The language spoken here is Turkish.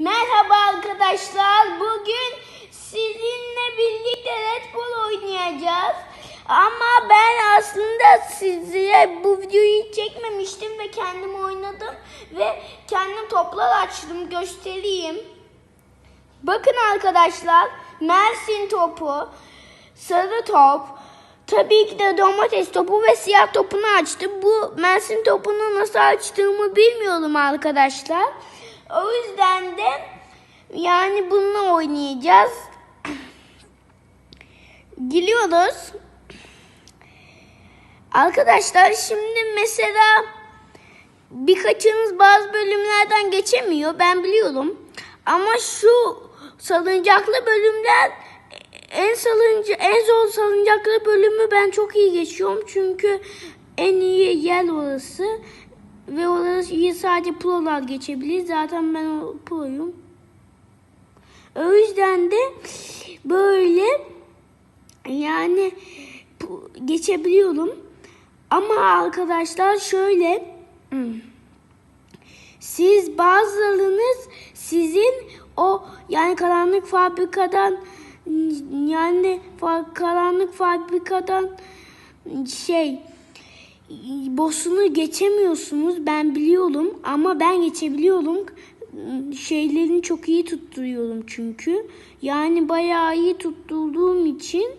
Merhaba arkadaşlar. Bugün sizinle birlikte Red Bull oynayacağız. Ama ben aslında size bu videoyu çekmemiştim ve kendim oynadım. Ve kendim toplar açtım. Göstereyim. Bakın arkadaşlar. Mersin topu, sarı top, tabii ki de domates topu ve siyah topunu açtım. Bu Mersin topunu nasıl açtığımı bilmiyorum arkadaşlar. O yüzden de yani bununla oynayacağız. Geliyoruz. Arkadaşlar şimdi mesela birkaçınız bazı bölümlerden geçemiyor ben biliyorum. Ama şu salıncaklı bölümler en salınca en zor salıncaklı bölümü ben çok iyi geçiyorum çünkü en iyi yer orası ve orası iyi sadece prolar geçebilir. Zaten ben o proyum. O yüzden de böyle yani geçebiliyorum. Ama arkadaşlar şöyle hmm, siz bazılarınız sizin o yani karanlık fabrikadan yani karanlık fabrikadan şey boss'unu geçemiyorsunuz ben biliyorum ama ben geçebiliyorum. Şeylerini çok iyi tutturuyorum çünkü. Yani bayağı iyi tutturduğum için